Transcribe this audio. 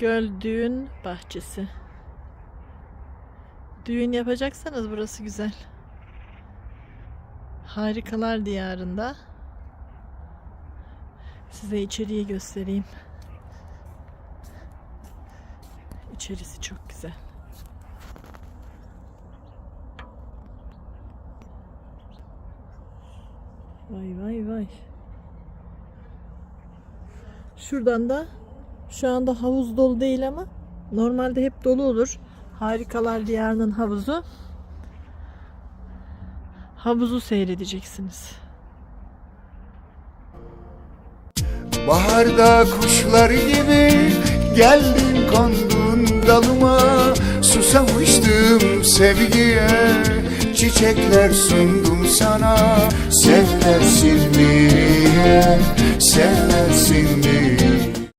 Göl düğün bahçesi. Düğün yapacaksanız burası güzel. Harikalar diyarında. Size içeriği göstereyim. İçerisi çok güzel. Vay vay vay. Şuradan da şu anda havuz dolu değil ama normalde hep dolu olur. Harikalar Diyarı'nın havuzu. Havuzu seyredeceksiniz. Baharda kuşlar gibi geldin kondun dalıma Susamıştım sevgiye çiçekler sundum sana Seversin diye, seversin diye